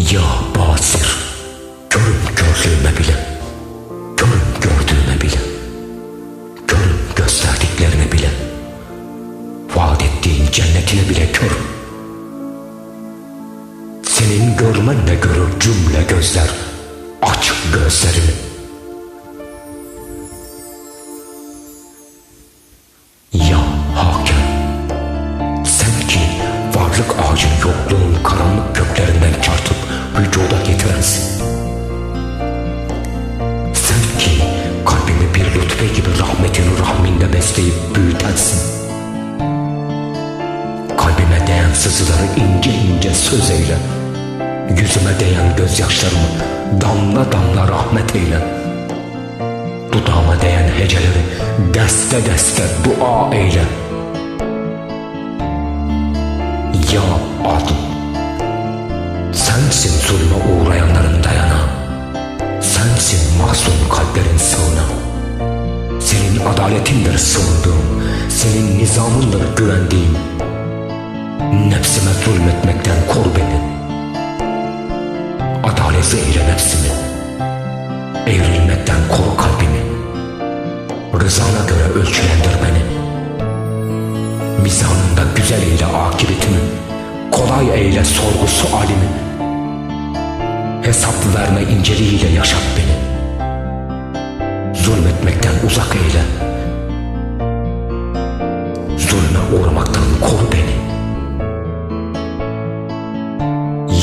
Ya basir, körüm gördüğüme bile, körüm gördüğüme bile, körüm gösterdiklerine bile, vaat ettiğin cennetine bile körüm. Senin görmenle görür cümle gözler, aç gözlerini. Vücuda getirensin. Sen ki kalbimi bir lütfe gibi rahmetin rahminde besleyip büyütensin. Kalbime değen sızıları ince ince söz eyle. Yüzüme değen gözyaşlarımı damla damla rahmet eyle. Dudağıma değen heceleri deste deste dua eyle. Ya adaletindir sığındığım, senin nizamındır güvendiğim. Nefsime zulmetmekten koru beni. Adalet eyle nefsimi, evrilmekten koru kalbimi. Rızana göre ölçülendir beni. Mizanında güzel eyle akıbetimi, kolay eyle sorgusu alimi. Hesap verme inceliğiyle yaşat beni. Zulmetmekten uzak eyle. Uğramaktan koru beni.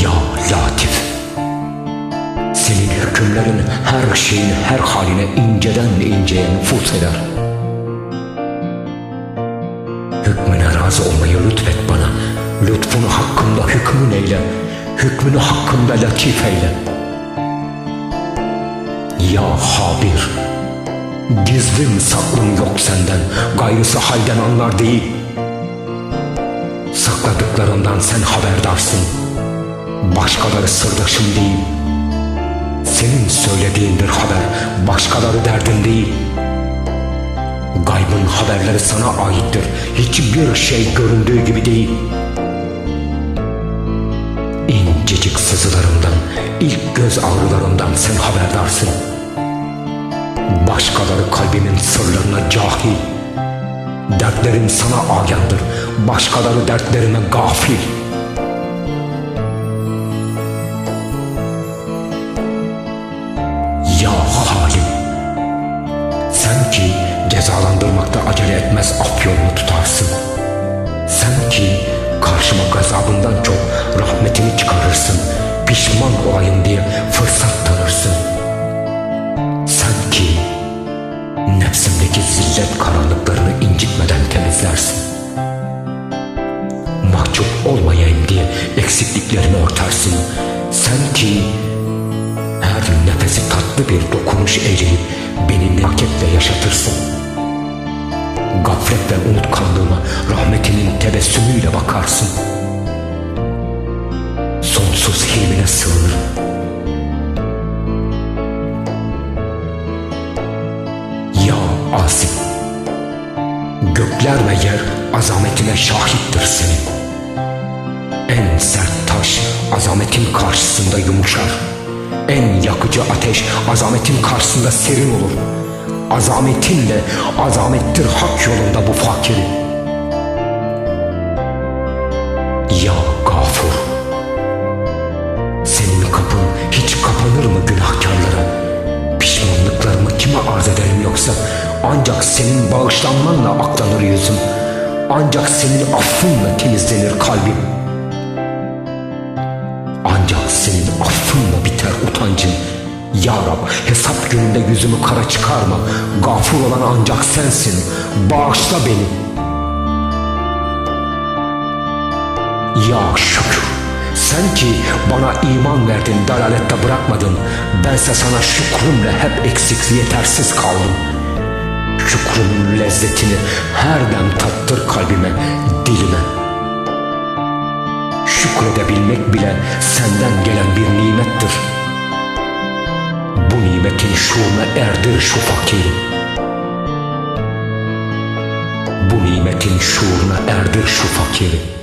Ya Latif, senin hükümlerin her şeyin her haline inceden inceye nüfus eder. Hükmüne razı olmayı lütfet bana. Lütfunu hakkımda hükmün eyle. Hükmünü hakkımda latif eyle. Ya Habir, gizlim saklım yok senden. Gayrısı halden anlar değil. Sakladıklarından sen haberdarsın. Başkaları sırdaşım değil. Senin söylediğindir haber, başkaları derdin değil. Gaybın haberleri sana aittir. Hiçbir şey göründüğü gibi değil. İncecik sızılarımdan, ilk göz ağrılarımdan sen haberdarsın. Başkaları kalbimin sırlarına cahil. Dertlerim sana ayandır, başkaları dertlerime gafil. Ya halim, sen ki cezalandırmakta acele etmez af yolunu tutarsın. Sen ki karşıma gazabından çok rahmetini çıkarırsın. Pişman olayım diye fırsat tanırsın. Sen ki nefsimdeki zillet karanlıklarını incitmeden temizlersin. Diye eksikliklerimi örtersin. Sen ki her nefesi tatlı bir dokunuş eyleyip beni nezaketle yaşatırsın. Gaflet ve unutkanlığıma rahmetinin tebessümüyle bakarsın. Sonsuz hilmine sığınırım. Ya Asim, gökler ve yer azametine şahittir senin. En sert taş azametin karşısında yumuşar. En yakıcı ateş azametin karşısında serin olur. Azametinle azamettir hak yolunda bu fakiri. Ya gafur, senin kapın hiç kapanır mı günahkarlara? Pişmanlıklarımı kime arz ederim yoksa ancak senin bağışlanmanla aklanır yüzüm. Ancak senin affınla temizlenir kalbim. Ya Rab hesap gününde yüzümü kara çıkarma. Gafur olan ancak sensin. Bağışla beni. Ya şükür. Sen ki bana iman verdin, dalalette bırakmadın. Bense sana şükrümle hep eksik, yetersiz kaldım. Şükrümün lezzetini her dem tattır kalbime, dilime. Şükredebilmek bile senden gelen bir nimettir. Bu nimetin şuuruna erdir şu fakiri. Bu nimetin şuuruna erdir şu fakiri.